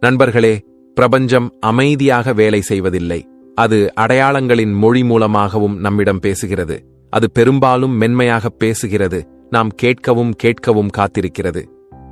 நண்பர்களே பிரபஞ்சம் அமைதியாக வேலை செய்வதில்லை. அது அடையாளங்களின் மொழி மூலமாகவும் நம்மிடம் பேசுகிறது. அது பெரும்பாலும் மென்மையாக பேசுகிறது. நாம் கேட்கவும் கேட்கவும் காத்திருக்கிறது.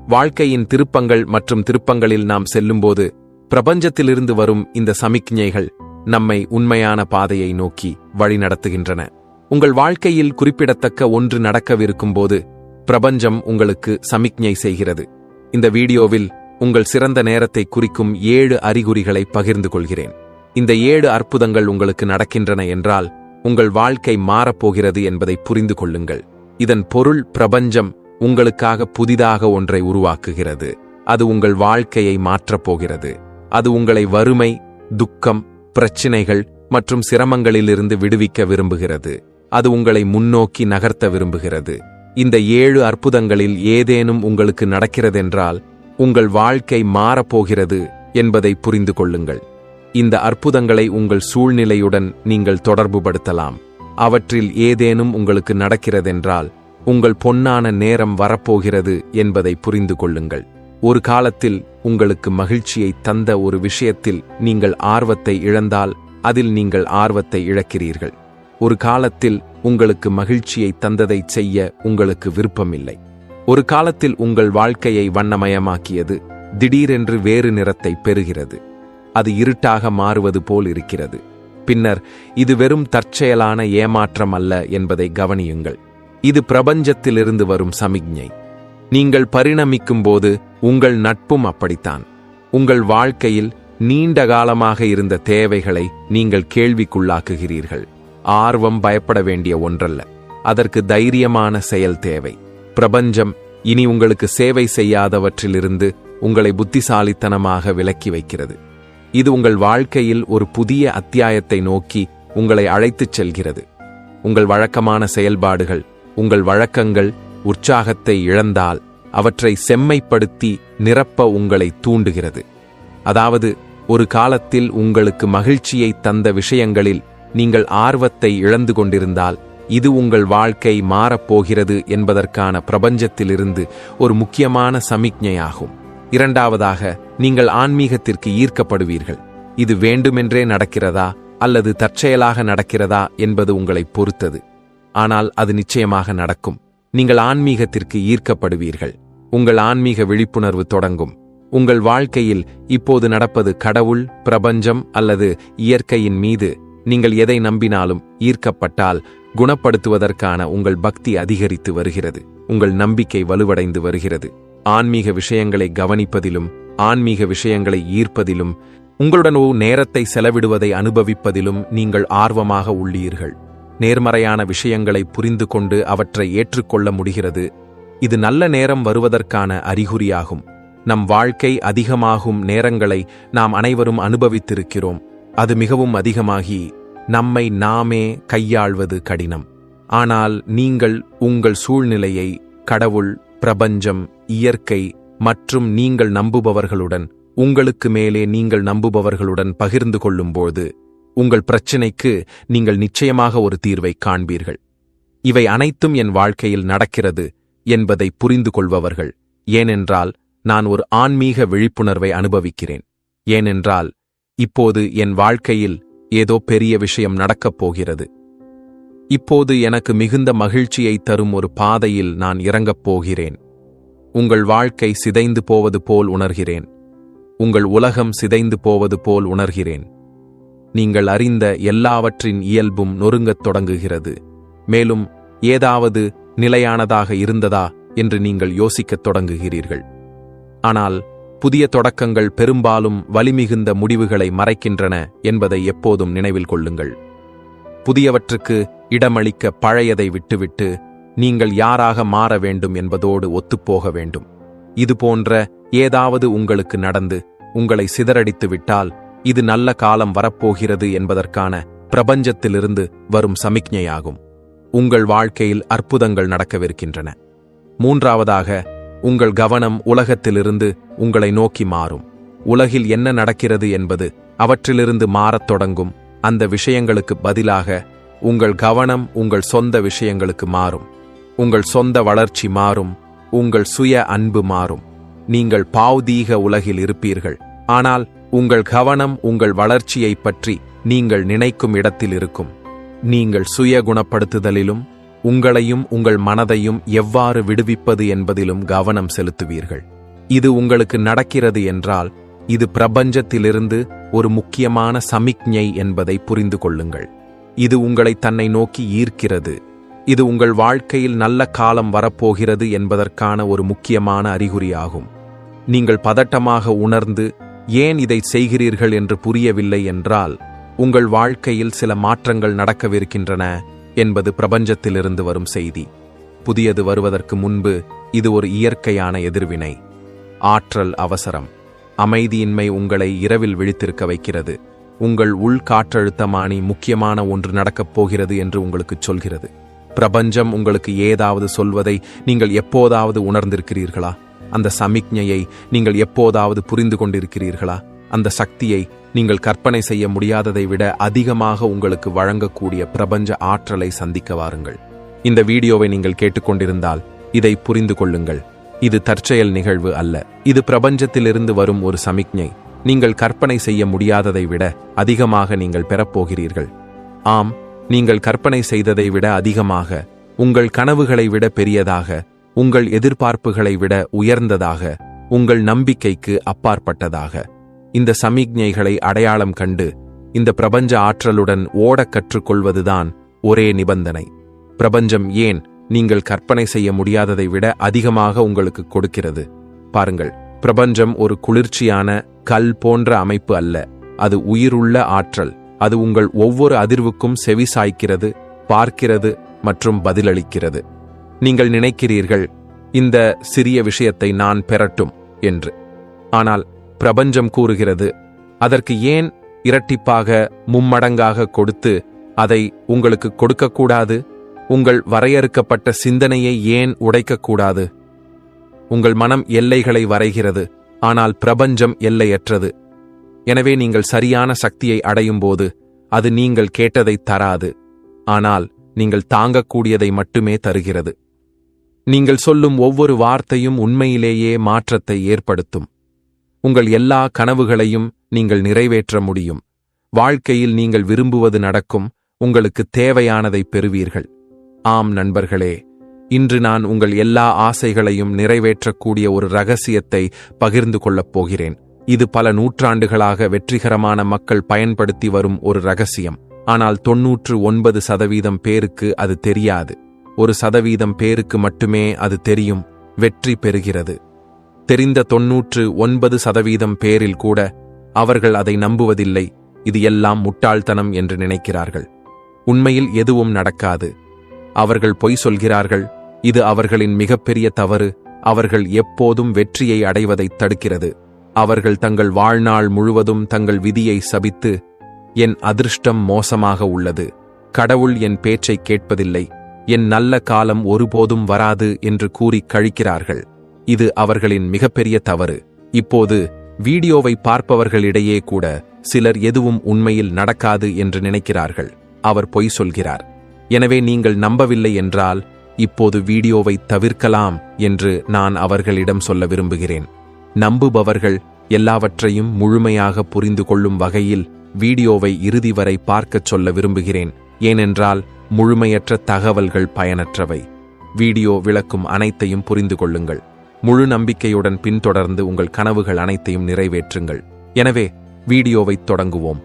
வாழ்க்கையின் திருப்பங்கள் மற்றும் திருப்பங்களில் நாம் செல்லும்போது பிரபஞ்சத்திலிருந்து வரும் இந்த சமிக்ஞைகள் நம்மை உண்மையான பாதையை நோக்கி வழிநடத்துகின்றன. உங்கள் வாழ்க்கையில் குறிப்பிடத்தக்க ஒன்று நடக்கவிருக்கும் போது பிரபஞ்சம் உங்களுக்கு சமிக்ஞை செய்கிறது. இந்த வீடியோவில் உங்கள் சிறந்த நேரத்தை குறிக்கும் ஏழு அறிகுறிகளை பகிர்ந்து கொள்கிறேன். இந்த ஏழு அற்புதங்கள் உங்களுக்கு நடக்கின்றன என்றால் உங்கள் வாழ்க்கை மாறப்போகிறது என்பதை புரிந்து கொள்ளுங்கள். இதன் பொருள் பிரபஞ்சம் உங்களுக்காக புதிதாக ஒன்றை உருவாக்குகிறது. அது உங்கள் வாழ்க்கையை மாற்றப்போகிறது அது உங்களை வறுமை துக்கம் பிரச்சினைகள் மற்றும் சிரமங்களிலிருந்து விடுவிக்க விரும்புகிறது. அது உங்களை முன்னோக்கி நகர்த்த விரும்புகிறது. இந்த ஏழு அற்புதங்களில் ஏதேனும் உங்களுக்கு நடக்கிறதென்றால் உங்கள் வாழ்க்கை மாறப்போகிறது என்பதை புரிந்து கொள்ளுங்கள் இந்த அற்புதங்களை உங்கள் சூழ்நிலையுடன் நீங்கள் தொடர்புபடுத்தலாம். அவற்றில் ஏதேனும் உங்களுக்கு நடக்கிறதென்றால் உங்கள் பொன்னான நேரம் வரப்போகிறது என்பதை புரிந்து கொள்ளுங்கள் ஒரு காலத்தில் உங்களுக்கு மகிழ்ச்சியை தந்த ஒரு விஷயத்தில் நீங்கள் ஆர்வத்தை இழந்தால் அதில் நீங்கள் ஆர்வத்தை இழக்கிறீர்கள். ஒரு காலத்தில் உங்களுக்கு மகிழ்ச்சியை தந்ததை செய்ய உங்களுக்கு விருப்பமில்லை. ஒரு காலத்தில் உங்கள் வாழ்க்கையை வண்ணமயமாக்கியது திடீரென்று வேறு நிறத்தை பெறுகிறது. அது இருட்டாக மாறுவது போல் இருக்கிறது. பின்னர் இது வெறும் தற்செயலான ஏமாற்றம் அல்ல என்பதை கவனியுங்கள். இது பிரபஞ்சத்திலிருந்து வரும் சமிக்ஞை. நீங்கள் பரிணமிக்கும் போது உங்கள் நட்பும் அப்படித்தான். உங்கள் வாழ்க்கையில் நீண்ட காலமாக இருந்த தேவைகளை நீங்கள் கேள்விக்குள்ளாக்குகிறீர்கள். ஆர்வம் பயப்பட வேண்டிய ஒன்றல்ல. அதற்கு தைரியமான செயல் தேவை. பிரபஞ்சம் இனி உங்களுக்கு சேவை செய்யாதவற்றிலிருந்து உங்களை புத்திசாலித்தனமாக விலக்கி வைக்கிறது. இது உங்கள் வாழ்க்கையில் ஒரு புதிய அத்தியாயத்தை நோக்கி உங்களை அழைத்துச் செல்கிறது. உங்கள் வழக்கமான செயல்பாடுகள் உங்கள் வழக்கங்கள் உற்சாகத்தை இழந்தால் அவற்றை செம்மைப்படுத்தி நிரப்ப உங்களை தூண்டுகிறது. அதாவது ஒரு காலத்தில் உங்களுக்கு மகிழ்ச்சியை தந்த விஷயங்களில் நீங்கள் ஆர்வத்தை இழந்து கொண்டிருந்தால் இது உங்கள் வாழ்க்கை மாறப்போகிறது என்பதற்கான பிரபஞ்சத்திலிருந்து ஒரு முக்கியமான சமிக்ஞையாகும். இரண்டாவதாக நீங்கள் ஆன்மீகத்திற்கு ஈர்க்கப்படுவீர்கள். இது வேண்டுமென்றே நடக்கிறதா அல்லது தற்செயலாக நடக்கிறதா என்பது உங்களை பொறுத்தது. ஆனால் அது நிச்சயமாக நடக்கும். நீங்கள் ஆன்மீகத்திற்கு ஈர்க்கப்படுவீர்கள். உங்கள் ஆன்மீக விழிப்புணர்வு தொடங்கும். உங்கள் வாழ்க்கையில் இப்போது நடப்பது கடவுள் பிரபஞ்சம் அல்லது இயற்கையின் மீது நீங்கள் எதை நம்பினாலும் ஈர்க்கப்பட்டால் குணப்படுத்துவதற்கான உங்கள் பக்தி அதிகரித்து வருகிறது. உங்கள் நம்பிக்கை வலுவடைந்து வருகிறது. ஆன்மீக விஷயங்களை கவனிப்பதிலும் ஆன்மீக விஷயங்களை ஈர்ப்பதிலும் உங்களுடன் நேரத்தை செலவிடுவதை அனுபவிப்பதிலும் நீங்கள் ஆர்வமாக உள்ளீர்கள். நேர்மறையான விஷயங்களை புரிந்து கொண்டு அவற்றை ஏற்றுக்கொள்ள முடிகிறது. இது நல்ல நேரம் வருவதற்கான அறிகுறியாகும். நம் வாழ்க்கை அதிகமாகும் நேரங்களை நாம் அனைவரும் அனுபவித்திருக்கிறோம். அது மிகவும் அதிகமாகி நம்மை நாமே கையாள்வது கடினம். ஆனால் நீங்கள் உங்கள் சூழ்நிலையை கடவுள் பிரபஞ்சம் இயற்கை மற்றும் நீங்கள் நம்புபவர்களுடன் உங்களுக்கு மேலே நீங்கள் நம்புபவர்களுடன் பகிர்ந்து கொள்ளும்போது உங்கள் பிரச்சினைக்கு நீங்கள் நிச்சயமாக ஒரு தீர்வை காண்பீர்கள். இவை அனைத்தும் என் வாழ்க்கையில் நடக்கிறது என்பதை புரிந்து கொள்பவர்கள். ஏனென்றால் நான் ஒரு ஆன்மீக விழிப்புணர்வை அனுபவிக்கிறேன். ஏனென்றால் இப்போது என் வாழ்க்கையில் ஏதோ பெரிய விஷயம் நடக்கப் போகிறது. இப்போது எனக்கு மிகுந்த மகிழ்ச்சியை தரும் ஒரு பாதையில் நான் இறங்கப் போகிறேன். உங்கள் வாழ்க்கை சிதைந்து போவது போல் உணர்கிறேன். உங்கள் உலகம் சிதைந்து போவது போல் உணர்கிறேன். நீங்கள் அறிந்த எல்லாவற்றின் இயல்பும் நொறுங்கத் தொடங்குகிறது. மேலும் ஏதாவது நிலையானதாக இருந்ததா என்று நீங்கள் யோசிக்கத் தொடங்குகிறீர்கள். ஆனால் புதிய தொடக்கங்கள் பெரும்பாலும் வலிமிகுந்த முடிவுகளை மறைக்கின்றன என்பதை எப்போதும் நினைவில் கொள்ளுங்கள். புதியவற்றுக்கு இடமளிக்க பழையதை விட்டுவிட்டு நீங்கள் யாராக மாற வேண்டும் என்பதோடு ஒத்துப்போக வேண்டும். இதுபோன்ற ஏதாவது உங்களுக்கு நடந்து உங்களை சிதறடித்து விட்டால் இது நல்ல காலம் வரப்போகிறது என்பதற்கான பிரபஞ்சத்திலிருந்து வரும் சமிக்ஞையாகும். உங்கள் வாழ்க்கையில் அற்புதங்கள் நடக்கவிருக்கின்றன. மூன்றாவதாக உங்கள் கவனம் உலகத்திலிருந்து உங்களை நோக்கி மாறும். உலகில் என்ன நடக்கிறது என்பது அவற்றிலிருந்து மாறத் தொடங்கும். அந்த விஷயங்களுக்கு பதிலாக உங்கள் கவனம் உங்கள் சொந்த விஷயங்களுக்கு மாறும். உங்கள் சொந்த வளர்ச்சி மாறும். உங்கள் சுய அன்பு மாறும். நீங்கள் பாவ்தீக உலகில் இருப்பீர்கள். ஆனால் உங்கள் கவனம் உங்கள் வளர்ச்சியைப் பற்றி நீங்கள் நினைக்கும் இடத்தில் இருக்கும். நீங்கள் சுய குணப்படுத்துதலிலும் உங்களையும் உங்கள் மனதையும் எவ்வாறு விடுவிப்பது என்பதிலும் கவனம் செலுத்துவீர்கள். இது உங்களுக்கு நடக்கிறது என்றால் இது பிரபஞ்சத்திலிருந்து ஒரு முக்கியமான சமிக்ஞை என்பதை புரிந்து கொள்ளுங்கள். இது உங்களை தன்னை நோக்கி ஈர்க்கிறது. இது உங்கள் வாழ்க்கையில் நல்ல காலம் வரப்போகிறது என்பதற்கான ஒரு முக்கியமான அறிகுறியாகும். நீங்கள் பதட்டமாக உணர்ந்து ஏன் இதை செய்கிறீர்கள்? என்று புரியவில்லை என்றால் உங்கள் வாழ்க்கையில் சில மாற்றங்கள் நடக்கவிருக்கின்றன. என்பது பிரபஞ்சத்திலிருந்து வரும் செய்தி. புதியது வருவதற்கு முன்பு இது ஒரு இயற்கையான எதிர்வினை. ஆற்றல் அவசரம். அமைதியின்மை உங்களை இரவில் விழித்திருக்க வைக்கிறது. உங்கள் உள் காற்றழுத்தமானி முக்கியமான ஒன்று நடக்கப் போகிறது என்று உங்களுக்கு சொல்கிறது. பிரபஞ்சம் உங்களுக்கு ஏதாவது சொல்வதை நீங்கள் எப்போதாவது உணர்ந்திருக்கிறீர்களா? அந்த சமிக்ஞையை நீங்கள் எப்போதாவது புரிந்து கொண்டிருக்கிறீர்களா? அந்த சக்தியை நீங்கள் கற்பனை செய்ய முடியாததை விட அதிகமாக உங்களுக்கு வழங்கக்கூடிய பிரபஞ்ச ஆற்றலை சந்திக்க வாருங்கள். இந்த வீடியோவை நீங்கள் கேட்டுக்கொண்டிருந்தால் இதை புரிந்து கொள்ளுங்கள். இது தற்செயல் நிகழ்வு அல்ல. இது பிரபஞ்சத்திலிருந்து வரும் ஒரு சமிக்ஞை. நீங்கள் கற்பனை செய்ய முடியாததை விட அதிகமாக நீங்கள் பெறப்போகிறீர்கள். ஆம் நீங்கள் கற்பனை செய்ததை விட அதிகமாக உங்கள் கனவுகளை விட பெரியதாக உங்கள் எதிர்பார்ப்புகளை விட உயர்ந்ததாக உங்கள் நம்பிக்கைக்கு அப்பாற்பட்டதாக. இந்த சமிக்ஞைகளை அடையாளம் கண்டு இந்த பிரபஞ்ச ஆற்றலுடன் ஓடக் கற்றுக்கொள்வதுதான் ஒரே நிபந்தனை. பிரபஞ்சம் ஏன் நீங்கள் கற்பனை செய்ய முடியாததை விட அதிகமாக உங்களுக்கு கொடுக்கிறது? பாருங்கள் பிரபஞ்சம் ஒரு குளிர்ச்சியான கல் போன்ற அமைப்பு அல்ல. அது உயிருள்ள ஆற்றல். அது உங்கள் ஒவ்வொரு அதிர்வுக்கும் செவி சாய்க்கிறது பார்க்கிறது மற்றும் பதிலளிக்கிறது. நீங்கள் நினைக்கிறீர்கள் இந்த சிறிய விஷயத்தை நான் பெறட்டும் என்று. ஆனால் பிரபஞ்சம் கூறுகிறது. அதற்கு ஏன் இரட்டிப்பாக மும்மடங்காக கொடுத்து அதை உங்களுக்கு கொடுக்கக்கூடாது? உங்கள் வரையறுக்கப்பட்ட சிந்தனையை ஏன் உடைக்கக்கூடாது? உங்கள் மனம் எல்லைகளை வரைகிறது ஆனால் பிரபஞ்சம் எல்லையற்றது. எனவே நீங்கள் சரியான சக்தியை அடையும் போது அது நீங்கள் கேட்டதை தராது. ஆனால் நீங்கள் தாங்கக்கூடியதை மட்டுமே தருகிறது. நீங்கள் சொல்லும் ஒவ்வொரு வார்த்தையும் உண்மையிலேயே மாற்றத்தை ஏற்படுத்தும். உங்கள் எல்லா கனவுகளையும் நீங்கள் நிறைவேற்ற முடியும். வாழ்க்கையில் நீங்கள் விரும்புவது நடக்கும் உங்களுக்கு தேவையானதை பெறுவீர்கள். ஆம் நண்பர்களே இன்று நான் உங்கள் எல்லா ஆசைகளையும் நிறைவேற்றக்கூடிய ஒரு ரகசியத்தை பகிர்ந்து கொள்ளப் போகிறேன். இது பல நூற்றாண்டுகளாக வெற்றிகரமான மக்கள் பயன்படுத்தி வரும் ஒரு ரகசியம். ஆனால் தொன்னூற்று ஒன்பது சதவீதம் பேருக்கு அது தெரியாது. ஒரு சதவீதம் பேருக்கு மட்டுமே அது தெரியும். வெற்றி பெறுகிறது. தெரிந்த தொன்னூற்று ஒன்பது சதவீதம் பேரில் கூட அவர்கள் அதை நம்புவதில்லை. இது எல்லாம் முட்டாள்தனம் என்று நினைக்கிறார்கள். உண்மையில் எதுவும் நடக்காது. அவர்கள் பொய் சொல்கிறார்கள். இது அவர்களின் மிகப்பெரிய தவறு. அவர்கள் எப்போதும் வெற்றியை அடைவதை தடுக்கிறது. அவர்கள் தங்கள் வாழ்நாள் முழுவதும் தங்கள் விதியை சபித்து என் அதிர்ஷ்டம் மோசமாக உள்ளது. கடவுள் என் பேச்சை கேட்பதில்லை. என் நல்ல காலம் ஒருபோதும் வராது என்று கூறி கழிக்கிறார்கள். இது அவர்களின் மிகப்பெரிய தவறு. இப்போது வீடியோவை பார்ப்பவர்களிடையே கூட சிலர் எதுவும் உண்மையில் நடக்காது என்று நினைக்கிறார்கள். அவர் பொய் சொல்கிறார். எனவே நீங்கள் நம்பவில்லை என்றால் இப்போது வீடியோவை தவிர்க்கலாம் என்று நான் அவர்களிடம் சொல்ல விரும்புகிறேன். நம்புபவர்கள் எல்லாவற்றையும் முழுமையாக புரிந்து கொள்ளும் வகையில் வீடியோவை இறுதி வரை பார்க்கச் சொல்ல விரும்புகிறேன். ஏனென்றால் முழுமையற்ற தகவல்கள் பயனற்றவை. வீடியோ விளக்கும் அனைத்தையும் புரிந்து கொள்ளுங்கள். முழு நம்பிக்கையுடன் பின்தொடர்ந்து உங்கள் கனவுகள் அனைத்தையும் நிறைவேற்றுங்கள். எனவே வீடியோவை தொடங்குவோம்.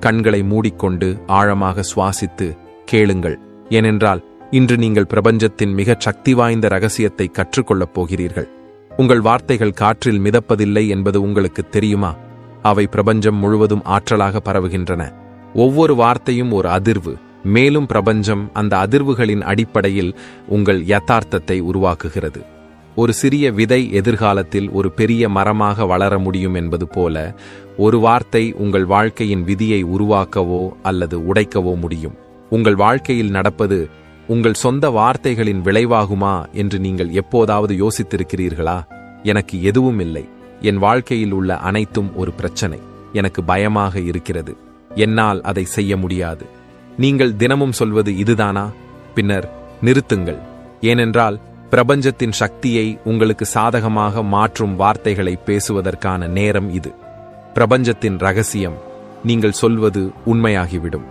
கண்களை மூடிக்கொண்டு ஆழமாக சுவாசித்து கேளுங்கள். ஏனென்றால் இன்று நீங்கள் பிரபஞ்சத்தின் மிகச் சக்தி வாய்ந்த ரகசியத்தை கற்றுக்கொள்ளப் போகிறீர்கள். உங்கள் வார்த்தைகள் காற்றில் மிதப்பதில்லை என்பது உங்களுக்கு தெரியுமா? அவை பிரபஞ்சம் முழுவதும் ஆற்றலாக பரவுகின்றன. ஒவ்வொரு வார்த்தையும் ஒரு அதிர்வு. மேலும் பிரபஞ்சம் அந்த அதிர்வுகளின் அடிப்படையில் உங்கள் யதார்த்தத்தை உருவாக்குகிறது. ஒரு சிறிய விதை எதிர்காலத்தில் ஒரு பெரிய மரமாக வளர முடியும் என்பது போல ஒரு வார்த்தை உங்கள் வாழ்க்கையின் விதியை உருவாக்கவோ அல்லது உடைக்கவோ முடியும். உங்கள் வாழ்க்கையில் நடப்பது உங்கள் சொந்த வார்த்தைகளின் விளைவாகுமா என்று நீங்கள் எப்போதாவது யோசித்திருக்கிறீர்களா? எனக்கு எதுவும் இல்லை. என் வாழ்க்கையில் உள்ள அனைத்தும் ஒரு பிரச்சனை. எனக்கு பயமாக இருக்கிறது. என்னால் அதை செய்ய முடியாது. நீங்கள் தினமும் சொல்வது இதுதானா? பின்னர் நிறுத்துங்கள். ஏனென்றால் பிரபஞ்சத்தின் சக்தியை உங்களுக்கு சாதகமாக மாற்றும் வார்த்தைகளை பேசுவதற்கான நேரம் இது. பிரபஞ்சத்தின் ரகசியம் நீங்கள் சொல்வது உண்மையாகிவிடும்.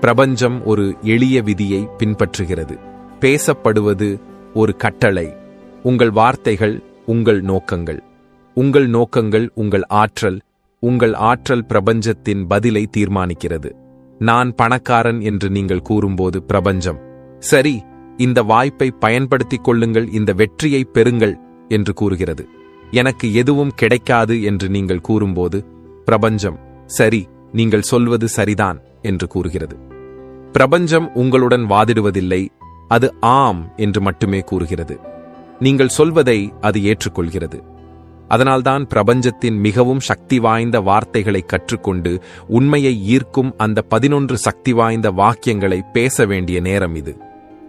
பிரபஞ்சம் ஒரு எளிய விதியை பின்பற்றுகிறது. பேசப்படுவது ஒரு கட்டளை. உங்கள் வார்த்தைகள் உங்கள் நோக்கங்கள். உங்கள் நோக்கங்கள் உங்கள் ஆற்றல். உங்கள் ஆற்றல் பிரபஞ்சத்தின் பதிலை தீர்மானிக்கிறது. நான் பணக்காரன் என்று நீங்கள் கூறும்போது பிரபஞ்சம். சரி இந்த வாய்ப்பை பயன்படுத்திக் கொள்ளுங்கள் இந்த வெற்றியை பெறுங்கள் என்று கூறுகிறது. எனக்கு எதுவும் கிடைக்காது என்று நீங்கள் கூறும்போது பிரபஞ்சம் சரி நீங்கள் சொல்வது சரிதான் என்று கூறுகிறது. பிரபஞ்சம் உங்களுடன் வாதிடுவதில்லை அது ஆம் என்று மட்டுமே கூறுகிறது. நீங்கள் சொல்வதை அது ஏற்றுக்கொள்கிறது. அதனால்தான் பிரபஞ்சத்தின் மிகவும் சக்தி வாய்ந்த வார்த்தைகளை கற்றுக்கொண்டு உண்மையை ஈர்க்கும் அந்த பதினொன்று சக்தி வாய்ந்த வாக்கியங்களை பேச வேண்டிய நேரம் இது.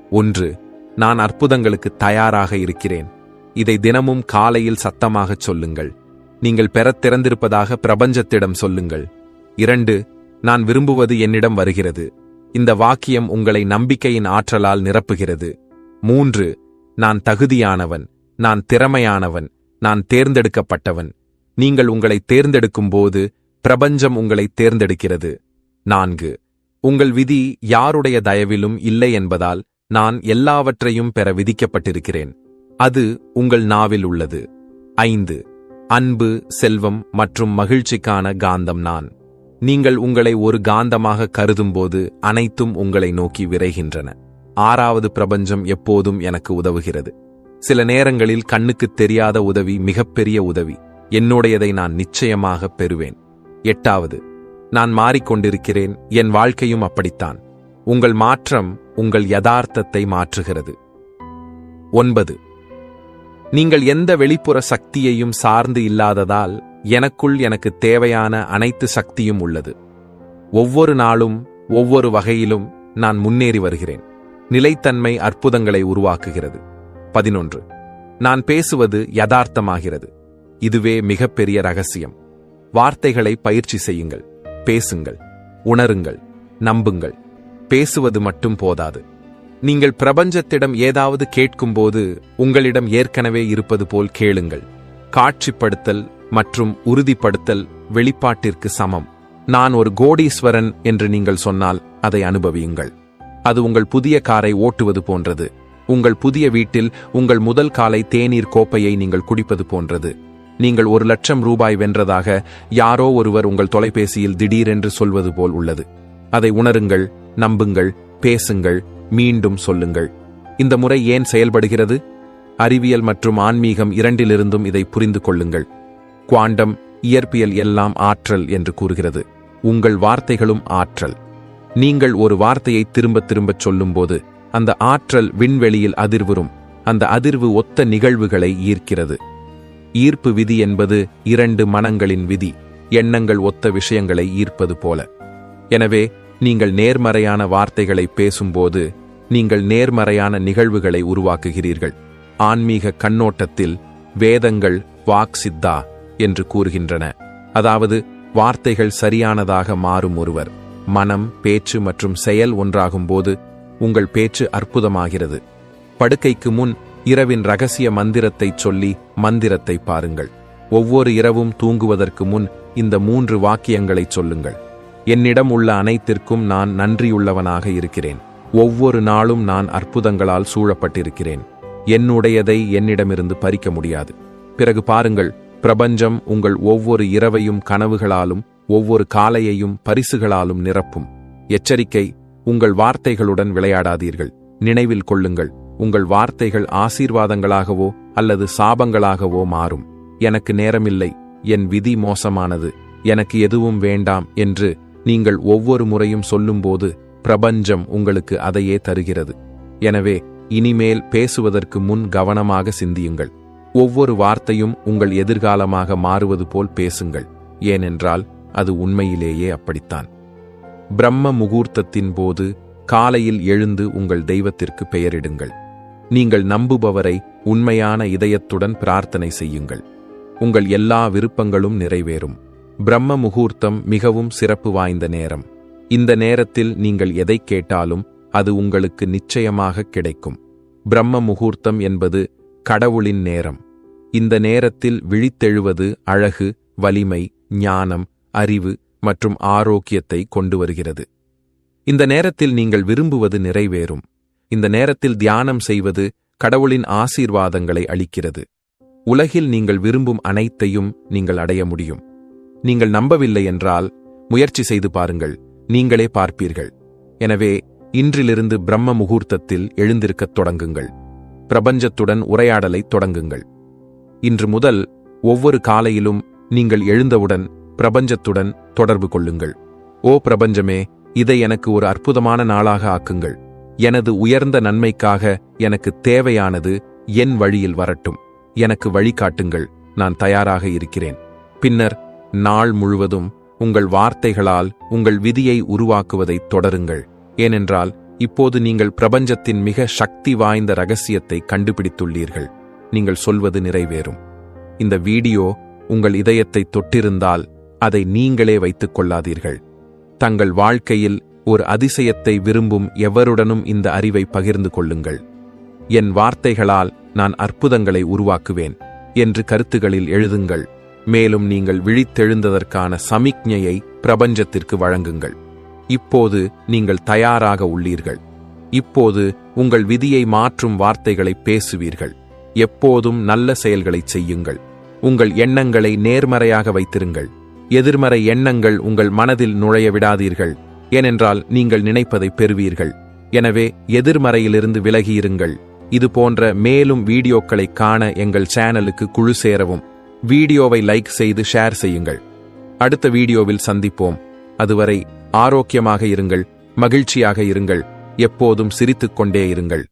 ஒன்று நான் அற்புதங்களுக்கு தயாராக இருக்கிறேன். இதை தினமும் காலையில் சத்தமாகச் சொல்லுங்கள். நீங்கள் பெறத் திறந்திருப்பதாக பிரபஞ்சத்திடம் சொல்லுங்கள். இரண்டு நான் விரும்புவது என்னிடம் வருகிறது. இந்த வாக்கியம் உங்களை நம்பிக்கையின் ஆற்றலால் நிரப்புகிறது. மூன்று நான் தகுதியானவன் நான் திறமையானவன் நான் தேர்ந்தெடுக்கப்பட்டவன். நீங்கள் உங்களை தேர்ந்தெடுக்கும் போது பிரபஞ்சம் உங்களை தேர்ந்தெடுக்கிறது. நான்கு உங்கள் விதி யாருடைய தயவிலும் இல்லை என்பதால் நான் எல்லாவற்றையும் பெற விதிக்கப்பட்டிருக்கிறேன். அது உங்கள் நாவில் உள்ளது. ஐந்து. அன்பு செல்வம் மற்றும் மகிழ்ச்சிக்கான காந்தம் நான். நீங்கள் உங்களை ஒரு காந்தமாக கருதும்போது அனைத்தும் உங்களை நோக்கி விரைகின்றன. ஆறாவது பிரபஞ்சம் எப்போதும் எனக்கு உதவுகிறது. சில நேரங்களில் கண்ணுக்குத் தெரியாத உதவி மிகப்பெரிய உதவி. என்னுடையதை நான் நிச்சயமாக பெறுவேன். எட்டாவது. நான் மாறிக்கொண்டிருக்கிறேன். என் வாழ்க்கையும் அப்படித்தான். உங்கள் மாற்றம் உங்கள் யதார்த்தத்தை மாற்றுகிறது. ஒன்பது. நீங்கள் எந்த வெளிப்புற சக்தியையும் சார்ந்து இல்லாததால் எனக்குள் எனக்கு தேவையான அனைத்து சக்தியும் உள்ளது. ஒவ்வொரு நாளும் ஒவ்வொரு வகையிலும் நான் முன்னேறி வருகிறேன். நிலைத்தன்மை அற்புதங்களை உருவாக்குகிறது. பதினொன்று. நான் பேசுவது யதார்த்தமாகிறது. இதுவே மிகப்பெரிய ரகசியம். வார்த்தைகளை பயிற்சி செய்யுங்கள். பேசுங்கள். உணருங்கள். நம்புங்கள். பேசுவது மட்டும் போதாது. நீங்கள் பிரபஞ்சத்திடம் ஏதாவது கேட்கும்போது உங்களிடம் ஏற்கனவே இருப்பது போல் கேளுங்கள். காட்சிப்படுத்தல் மற்றும் உறுதிப்படுத்தல் வெளிப்பாட்டிற்கு சமம். நான் ஒரு கோடீஸ்வரன் என்று நீங்கள் சொன்னால் அதை அனுபவியுங்கள். அது உங்கள் புதிய காரை ஓட்டுவது போன்றது. உங்கள் புதிய வீட்டில் உங்கள் முதல் காலை தேநீர் கோப்பையை நீங்கள் குடிப்பது போன்றது. நீங்கள் ஒரு லட்சம் ரூபாய் வென்றதாக யாரோ ஒருவர் உங்கள் தொலைபேசியில் திடீரென்று சொல்வது போல் உள்ளது. அதை உணருங்கள் நம்புங்கள் பேசுங்கள் மீண்டும் சொல்லுங்கள். இந்த முறை ஏன் செயல்படுகிறது? அறிவியல் மற்றும் ஆன்மீகம் இரண்டிலிருந்தும் இதை புரிந்து கொள்ளுங்கள். குவாண்டம் இயற்பியல் எல்லாம் ஆற்றல் என்று கூறுகிறது. உங்கள் வார்த்தைகளும் ஆற்றல். நீங்கள் ஒரு வார்த்தையை திரும்ப திரும்பச் சொல்லும்போது அந்த ஆற்றல் விண்வெளியில் அதிர்வுறும். அந்த அதிர்வு ஒத்த நிகழ்வுகளை ஈர்க்கிறது. ஈர்ப்பு விதி என்பது இரண்டு மனங்களின் விதி. எண்ணங்கள் ஒத்த விஷயங்களை ஈர்ப்பது போல. எனவே நீங்கள் நேர்மறையான வார்த்தைகளை பேசும்போது நீங்கள் நேர்மறையான நிகழ்வுகளை உருவாக்குகிறீர்கள். ஆன்மீக கண்ணோட்டத்தில் வேதங்கள் வாக் சித்தா என்று கூறுகின்றன. அதாவது வார்த்தைகள் சரியானதாக மாறும் ஒருவர். மனம் பேச்சு மற்றும் செயல் ஒன்றாகும்போது உங்கள் பேச்சு அற்புதமாகிறது. படுக்கைக்கு முன் இரவின் ரகசிய மந்திரத்தை சொல்லி மந்திரத்தை பாருங்கள். ஒவ்வொரு இரவும் தூங்குவதற்கு முன் இந்த மூன்று வாக்கியங்களைச் சொல்லுங்கள். என்னிடம் உள்ள அனைத்திற்கும் நான் நன்றியுள்ளவனாக இருக்கிறேன். ஒவ்வொரு நாளும் நான் அற்புதங்களால் சூழப்பட்டிருக்கிறேன். என்னுடையதை என்னிடமிருந்து பறிக்க முடியாது. பிறகு பாருங்கள் பிரபஞ்சம் உங்கள் ஒவ்வொரு இரவையும் கனவுகளாலும் ஒவ்வொரு காலையையும் பரிசுகளாலும் நிரப்பும். எச்சரிக்கை உங்கள் வார்த்தைகளுடன் விளையாடாதீர்கள். நினைவில் கொள்ளுங்கள் உங்கள் வார்த்தைகள் ஆசீர்வாதங்களாகவோ அல்லது சாபங்களாகவோ மாறும். எனக்கு நேரமில்லை என் விதி மோசமானது எனக்கு எதுவும் வேண்டாம் என்று நீங்கள் ஒவ்வொரு முறையும் சொல்லும்போது பிரபஞ்சம் உங்களுக்கு அதையே தருகிறது. எனவே இனிமேல் பேசுவதற்கு முன் கவனமாக சிந்தியுங்கள். ஒவ்வொரு வார்த்தையும் உங்கள் எதிர்காலமாக மாறுவது போல் பேசுங்கள். ஏனென்றால் அது உண்மையிலேயே அப்படித்தான். பிரம்ம முகூர்த்தத்தின் போது காலையில் எழுந்து உங்கள் தெய்வத்திற்கு பெயரிடுங்கள். நீங்கள் நம்புபவரை உண்மையான இதயத்துடன் பிரார்த்தனை செய்யுங்கள். உங்கள் எல்லா விருப்பங்களும் நிறைவேறும். பிரம்ம முகூர்த்தம் மிகவும் சிறப்பு வாய்ந்த நேரம். இந்த நேரத்தில் நீங்கள் எதை கேட்டாலும் அது உங்களுக்கு நிச்சயமாக கிடைக்கும். பிரம்ம முகூர்த்தம் என்பது கடவுளின் நேரம். இந்த நேரத்தில் விழித்தெழுவது அழகு வலிமை ஞானம் அறிவு மற்றும் ஆரோக்கியத்தை கொண்டு வருகிறது. இந்த நேரத்தில் நீங்கள் விரும்புவது நிறைவேறும். இந்த நேரத்தில் தியானம் செய்வது கடவுளின் ஆசீர்வாதங்களை அளிக்கிறது. உலகில் நீங்கள் விரும்பும் அனைத்தையும் நீங்கள் அடைய முடியும். நீங்கள் நம்பவில்லை என்றால் முயற்சி செய்து பாருங்கள் நீங்களே பார்ப்பீர்கள். எனவே இன்றிலிருந்து பிரம்ம முகூர்த்தத்தில் எழுந்திருக்கத் தொடங்குங்கள். பிரபஞ்சத்துடன் உரையாடலைத் தொடங்குங்கள். இன்று முதல் ஒவ்வொரு காலையிலும் நீங்கள் எழுந்தவுடன் பிரபஞ்சத்துடன் தொடர்பு கொள்ளுங்கள். ஓ பிரபஞ்சமே இதை எனக்கு ஒரு அற்புதமான நாளாக ஆக்குங்கள். எனது உயர்ந்த நன்மைக்காக எனக்கு தேவையானது என் வழியில் வரட்டும். எனக்கு வழிகாட்டுங்கள் நான் தயாராக இருக்கிறேன். பின்னர் நாள் முழுவதும் உங்கள் வார்த்தைகளால் உங்கள் விதியை உருவாக்குவதைத் தொடருங்கள். ஏனென்றால் இப்போது நீங்கள் பிரபஞ்சத்தின் மிக சக்தி வாய்ந்த ரகசியத்தை கண்டுபிடித்துள்ளீர்கள். நீங்கள் சொல்வது நிறைவேறும். இந்த வீடியோ உங்கள் இதயத்தை தொட்டிருந்தால் அதை நீங்களே வைத்துக் கொள்ளாதீர்கள். தங்கள் வாழ்க்கையில் ஒரு அதிசயத்தை விரும்பும் எவருடனும் இந்த அறிவை பகிர்ந்து கொள்ளுங்கள். என் வார்த்தைகளால் நான் அற்புதங்களை உருவாக்குவேன். என்று கருத்துகளில் எழுதுங்கள். மேலும் நீங்கள் விழித்தெழுந்ததற்கான சமிக்ஞையை பிரபஞ்சத்திற்கு வழங்குங்கள். இப்போது நீங்கள் தயாராக உள்ளீர்கள். இப்போது உங்கள் விதியை மாற்றும் வார்த்தைகளை பேசுவீர்கள். எப்போதும் நல்ல செயல்களைச் செய்யுங்கள். உங்கள் எண்ணங்களை நேர்மறையாக வைத்திருங்கள். எதிர்மறை எண்ணங்கள் உங்கள் மனதில் நுழைய விடாதீர்கள். ஏனென்றால் நீங்கள் நினைப்பதை பெறுவீர்கள். எனவே எதிர்மறையிலிருந்து விலகியிருங்கள். இது போன்ற மேலும் வீடியோக்களை காண எங்கள் சேனலுக்கு குழு சேரவும். வீடியோவை லைக் செய்து ஷேர் செய்யுங்கள். அடுத்த வீடியோவில் சந்திப்போம். அதுவரை ஆரோக்கியமாக இருங்கள் மகிழ்ச்சியாக இருங்கள் எப்போதும் சிரித்துக் கொண்டே இருங்கள்.